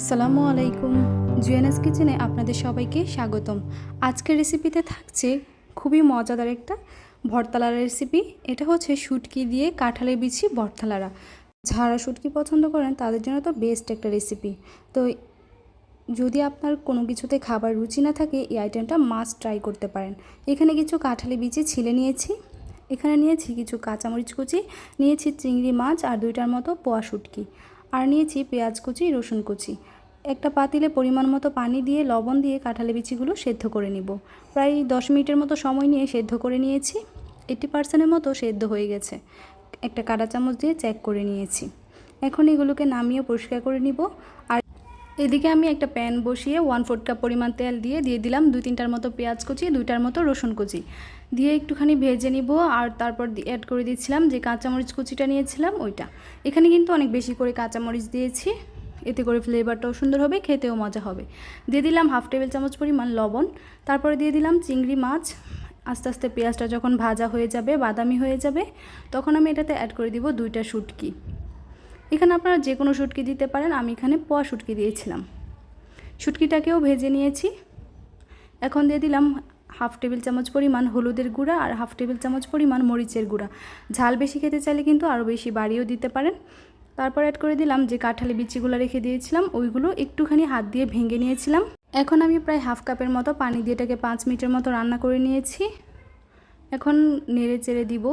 আসসালামু আলাইকুম। জুয়েনাস কিচেনে আপনাদের সবাইকে স্বাগতম। আজকের রেসিপিতে থাকছে খুবই মজাদার একটা ভর্তালারা রেসিপি এটা হচ্ছে শুটকি দিয়ে কাঁঠালের বিচি ভর্তালারা। যারা শুটকি পছন্দ করেন, তাদের জন্য তো বেস্ট একটা রেসিপি তো যদি আপনার কোনো কিছুতে খাবার রুচি না থাকে, এই আইটেমটা মাস্ট ট্রাই করতে পারেন। এখানে কিছু কাঁঠালি বিচি ছিলে নিয়েছি। এখানে নিয়েছি কিছু কাঁচামরিচ কুচি, নিয়েছি চিংড়ি মাছ আর দুইটার মতো পোয়া শুটকি। আর নিয়েছি পেঁয়াজ কুচি, রসুন কুচি। একটা পাতিলে পরিমাণ মতো পানি দিয়ে, লবণ দিয়ে কাঁঠালি বিচিগুলো সেদ্ধ করে নিব। প্রায় দশ মিনিটের মতো সময় নিয়ে সেদ্ধ করে নিয়েছি। এইটি পার্সেন্টের মতো সেদ্ধ হয়ে গেছে। একটা কাঁটা চামচ দিয়ে চেক করে নিয়েছি। এখন এগুলোকে নামিয়ে পরিষ্কার করে নিব। আর এদিকে আমি একটা প্যান বসিয়ে ওয়ান ফোর্থ কাপ পরিমাণ তেল দিয়ে দিয়ে দিলাম দুই তিনটার মতো পেঁয়াজ কুচি, দুইটার মতো রসুন কুচি। দিয়ে একটুখানি ভেজে নিব আর তারপর অ্যাড করে দিচ্ছিলাম যে কাঁচামরিচ কুচিটা নিয়েছিলাম ওইটা। এখানে কিন্তু অনেক বেশি করে কাঁচামরিচ দিয়েছি, এতে করে ফ্লেভারটাও সুন্দর হবে, খেতেও মজা হবে। দিয়ে দিলাম হাফ টেবিল চামচ পরিমাণ লবণ, তারপরে দিয়ে দিলাম চিংড়ি মাছ। আস্তে আস্তে পেঁয়াজটা যখন ভাজা হয়ে যাবে, বাদামি হয়ে যাবে, তখন আমি এটাতে অ্যাড করে দিব দুইটা শুটকি। এখানে আপনারা যে কোনো শুটকি দিতে পারেন, আমি এখানে পোয়া শুটকি দিয়েছিলাম। শুটকিটাকেও ভেজে নিয়েছি। এখন দিয়ে দিলাম হাফ টেবিল চামচ পরিমাণ হলুদের গুঁড়া আর হাফ টেবিল চামচ পরিমাণ মরিচের গুঁড়া। ঝাল বেশি খেতে চাইলে কিন্তু আরও বেশি বাড়িয়েও দিতে পারেন। তারপর অ্যাড করে দিলাম যে কাঁঠালি বিচিগুলো রেখে দিয়েছিলাম, ওইগুলো একটুখানি হাত দিয়ে ভেঙে নিয়েছিলাম। এখন আমি প্রায় হাফ কাপের মতো পানি দিয়ে এটাকে পাঁচ মিনিটের মতো রান্না করে নিয়েছি। এখন নেড়ে চেড়ে দিব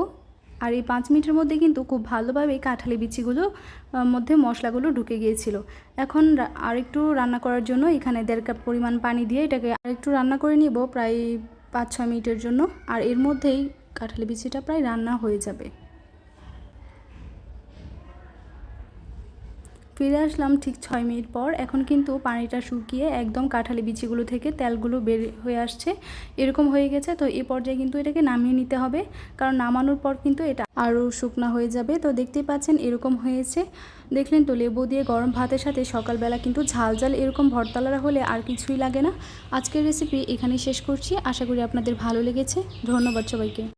আর এই পাঁচ মিনিটের মধ্যে কিন্তু খুব ভালোভাবে কাঁঠালি বিচিগুলো মধ্যে মশলাগুলো ঢুকে গিয়েছিল। এখন আরেকটু রান্না করার জন্য এখানে দেড় কাপ পরিমাণ পানি দিয়ে এটাকে আরেকটু রান্না করে নিব প্রায় পাঁচ ছয় মিনিটের জন্য। আর এর মধ্যেই কাঁঠালি বিচিটা প্রায় রান্না হয়ে যাবে। ফিরে আসলাম ঠিক ছয় মিনিট পর। এখন কিন্তু পানিটা শুকিয়ে একদম কাঁঠালি বিচিগুলো থেকে তেলগুলো বের হয়ে আসছে। এরকম হয়ে গেছে, তো এই পর্যায়ে কিন্তু এটাকে নামিয়ে নিতে হবে। কারণ নামানোর পর কিন্তু এটা আরও শুকনা হয়ে যাবে। তো দেখতেই পাচ্ছেন এরকম হয়েছে। দেখলেন তো, লেবু দিয়ে গরম ভাতের সাথে সকালবেলা কিন্তু ঝাল ঝাল এরকম ভর্তালারা হলে আর কিছুই লাগে না। আজকের রেসিপি এখানেই শেষ করছি। আশা করি আপনাদের ভালো লেগেছে। ধন্যবাদ সবাইকে।